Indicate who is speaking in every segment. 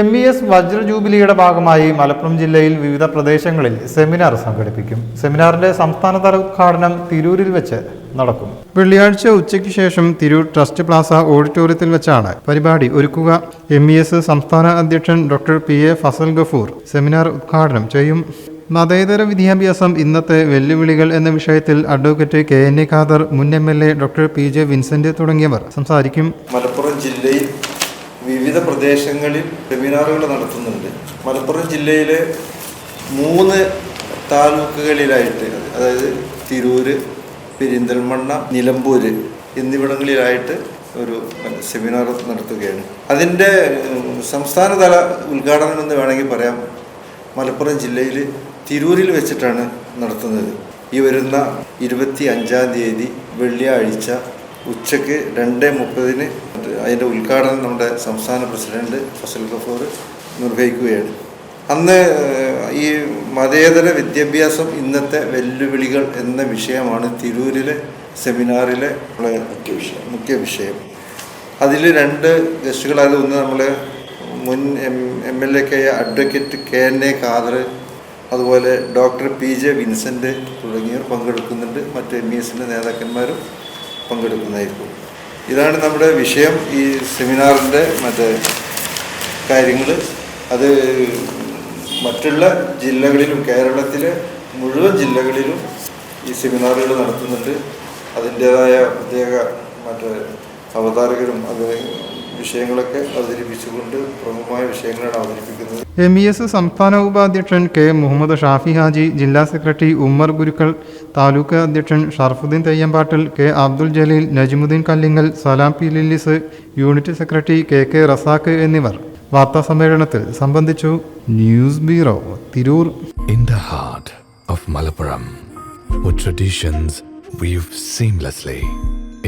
Speaker 1: M E S വജ്ര ജൂബിലിയുടെ ഭാഗമായി മലപ്പുറം ജില്ലയിൽ വിവിധ പ്രദേശങ്ങളിൽ സെമിനാർ സംഘടിപ്പിക്കും. സെമിനാറിന്റെ സംസ്ഥാനതല ഉദ്ഘാടനം തിരൂരിൽ വെച്ച് നടക്കും. വെള്ളിയാഴ്ച ഉച്ചയ്ക്ക് ശേഷം തിരൂർ ട്രസ്റ്റ് പ്ലാസ ഓഡിറ്റോറിയത്തിൽ വെച്ചാണ് പരിപാടി ഒരുക്കുക. എം ഇ എസ് സംസ്ഥാന അധ്യക്ഷൻ doctor P A Fazal Gafoor seminar ഉദ്ഘാടനം ചെയ്യും. മതേതര വിദ്യാഭ്യാസം ഇന്നത്തെ വെല്ലുവിളികൾ എന്ന വിഷയത്തിൽ advocate K N A Khader മുൻ M L A doctor P J Vincent തുടങ്ങിയവർ സംസാരിക്കും.
Speaker 2: മലപ്പുറം ജില്ലയിൽ വിവിധ പ്രദേശങ്ങളിൽ സെമിനാറുകൾ നടത്തുന്നുണ്ട്. മലപ്പുറം ജില്ലയിലെ മൂന്ന് താലൂക്കുകളിലായിട്ട് അതായത് തിരൂര് പെരിന്തൽമണ്ണ നിലമ്പൂര് എന്നിവിടങ്ങളിലായിട്ട് ഒരു സെമിനാർ നടത്തുകയാണ്. അതിന്റെ സംസ്ഥാനതല ഉദ്ഘാടനം എന്ന് വേണമെങ്കിൽ പറയാം. മലപ്പുറം ജില്ലയിൽ തിരൂരിൽ വെച്ചിട്ടാണ് നടത്തുന്നത്. ഈ വരുന്ന ഇരുപത്തി അഞ്ചാം തീയതി വെള്ളിയാഴ്ച ഉച്ചയ്ക്ക് രണ്ട് മുപ്പതിന് അതിന്റെ ഉദ്ഘാടനം നമ്മുടെ സംസ്ഥാന പ്രസിഡന്റ് ഫസൽ ഗഫൂർ നിർവഹിക്കുകയാണ് അന്ന് ഈ മതേതര വിദ്യാഭ്യാസം ഇന്നത്തെ വെല്ലുവിളികൾ എന്ന വിഷയമാണ് തിരൂരിലെ സെമിനാറിലെ മുഖ്യ വിഷയം മുഖ്യ വിഷയം. അതിൽ രണ്ട് ഗസ്റ്റുകളായത് ഒന്ന് നമ്മൾ മുൻ M M L A advocate K N A Khader അതുപോലെ ഡോക്ടർ പി ജെ വിൻസെന്റ് തുടങ്ങിയവർ പങ്കെടുക്കുന്നുണ്ട്. മറ്റ് എം ഇ എസിന്റെ നേതാക്കന്മാരും പങ്കെടുക്കുന്നതായിരിക്കും. ഇതാണ് നമ്മുടെ വിഷയം ഈ സെമിനാറിന്റെ മറ്റേ കാര്യങ്ങൾ അത് മറ്റുള്ള ജില്ലകളിലും കേരളത്തിലെ മുഴുവൻ ജില്ലകളിലും ഈ സെമിനാറുകൾ നടത്തുന്നുണ്ട്. അതിന്റേതായ പ്രത്യേക മറ്റേ അവതാരകരും അത് വിഷയങ്ങളൊക്കെ അവതരിപ്പിച്ചുകൊണ്ട് പ്രമുഖമായ വിഷയങ്ങളാണ് അവതരിപ്പിക്കുന്നത്.
Speaker 1: എം ഇ എസ് സംസ്ഥാന ഉപാധ്യക്ഷൻ കെ മുഹമ്മദ് ഷാഫി ഹാജി ജില്ലാ സെക്രട്ടറി ഉമ്മർ ഗുരുക്കൾ താലൂക്ക് അധ്യക്ഷൻ Sharafuddin Theyyampattil K Abdul Jaleel Najimuddin Kallingal Salam P Lillis unit secretary K K Razak എന്നിവർ. വാർത്താസമ്മേളനത്തിൽ സംബന്ധിച്ചു news bureau Tirur.
Speaker 3: In the heart of Malappuram with traditions weave seamlessly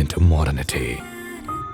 Speaker 3: into modernity,